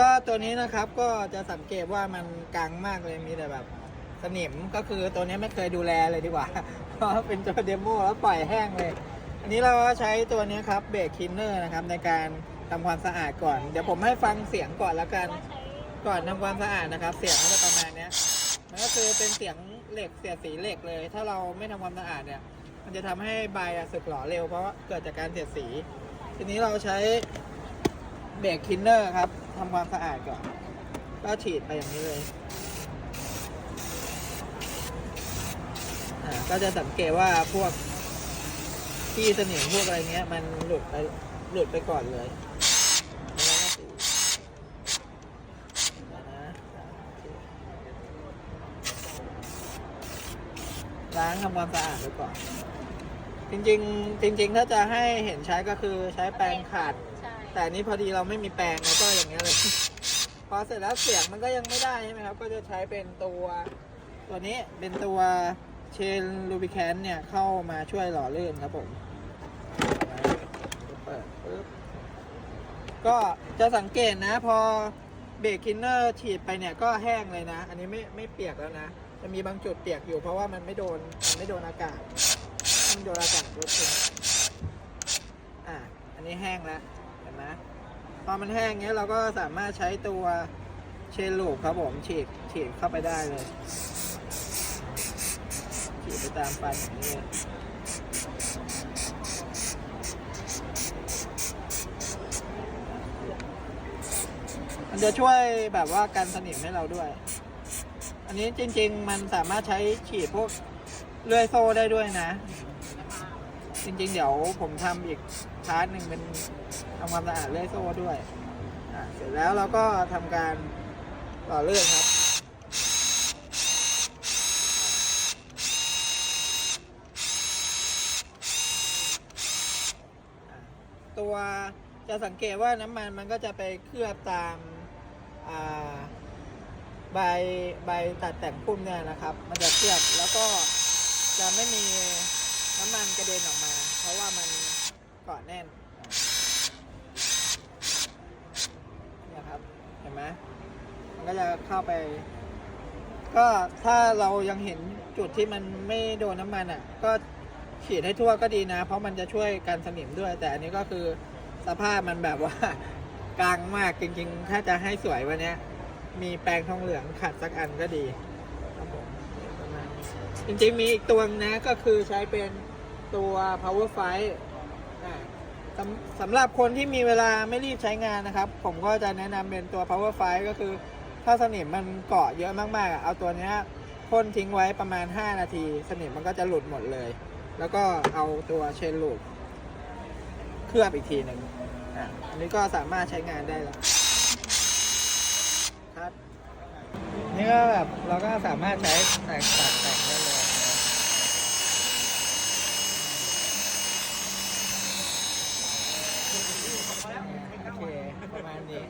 ก็ตัวนี้นะครับก็จะสังเกตว่ามันกังมากเลยมีแต่แบบสนิมก็คือตัวนี้ไม่เคยดูแลเลยดีกว่า เพราะเป็นตัวเดโมแล้วปล่อยแห้งเลย อันนี้เราก็ใช้ตัวนี้ครับเบรกคินเนอร์นะครับในการทำความสะอาดก่อน เดี๋ยวผมให้ฟังเสียงก่อนแล้วกัน ก่อนทำความสะอาดนะครับ เสียงมันจะประมาณนี้มันก็คือเป็นเสียงเหล็กเสียดสีเหล็กเลย ถ้าเราไม่ทำความสะอาดเนี่ย มันจะทำให้ใบสึกหรอเร็วเพราะเกิดจากการเสียดสี ทีนี้เราใช้ เบรกคินเนอร์ครับทำความสะอาดก่อน ก็ฉีดไปอย่างนี้เลยอ่าก็จะสังเกตว่าพวกที่สนิมพวกอะไรเงี้ย มันหลุดไปหลุดไปก่อนเลยล้างทำความสะอาดไปก่อน จริง ๆ จริง ๆ ถ้าจะให้เห็นใช้ก็คือใช้แปรงขัด แต่อันนี้พอดีเราไม่มีแปรงแล้วก็อย่างเงี้ยเลย พอเสร็จแล้วเสียงมันก็ยังไม่ได้ใช่ไหมครับ ก็จะใช้เป็นตัวตัวนี้เป็นตัวเชนลูบิแคนเนี่ยเข้ามาช่วยหล่อลื่นครับผมเปิดปึ๊บก็จะสังเกตนะ พอเบรกคินเนอร์ฉีดไปเนี่ยก็แห้งเลยนะ อันนี้ไม่ไม่เปียกแล้วนะ จะมีบางจุดเปียกอยู่เพราะว่ามันไม่โดนมันไม่โดนอากาศมันโดนอากาศลดลงอะอันนี้แห้งแล้ว นไหมพอมันแห้งเงี้ยเราก็สามารถใช้ตัวเชนลูปครับผมฉีดฉีดเข้าไปได้เลยฉีดไปตามฟันอย่างนี้เลยมันจะช่วยแบบว่ากันสนิมให้เราด้วย อันนี้จริง ๆ มันสามารถใช้ฉีดพวกเลื่อยโซ่ได้ด้วยนะ จริง ๆ เดี๋ยวผมทำอีกพาร์ทหนึ่งเป็น ทำความสะอาดเลื่อยโซ่ด้วยอะเสร็จแล้วเราก็ทำการต่อเลื่อนครับตัวจะสังเกตว่าน้ำมันมันก็จะไปเคลือบตามาใบใบตัดแต่งพุ่มเนี่ยนะครับ มันจะเคลือบแล้วก็จะไม่มีน้ำมันกระเด็นออกมา เพราะว่ามันเกาะแน่นเนี่ยครับเห็นไหมมันก็จะเข้าไป ก็ถ้าเรายังเห็นจุดที่มันไม่โดนน้ำมันอะ ก็ฉีดให้ทั่วก็ดีนะ เพราะมันจะช่วยกันสนิมด้วย แต่อันนี้ก็คือสภาพมันแบบว่ากลางมากจริงๆ ถ้าจะให้สวยวันนี้มีแปรงทองเหลืองขัดสักอันก็ดีจริงๆมีอีกตัวนะก็คือใช้เป็นตัว power f i อ่า สำสำหรับคนที่มีเวลาไม่รีบใช้งานนะครับ ผมก็จะแนะนำเป็นตัว power f i ก็คือ ถ้าสนิมมันเกาะเยอะมากๆ เอาตัวนี้พ่นทิ้งไว้ประมาณ 5 นาที สนิมมันก็จะหลุดหมดเลย แล้วก็เอาตัวเชนลูปเคลือบอีกทีหนึ่งอะอันนี้ก็สามารถใช้งานได้แล้วครับนี่ก็แบบเราก็สามารถใช้แต่งตัดแต่งได้เลย โอเค ประมาณนี้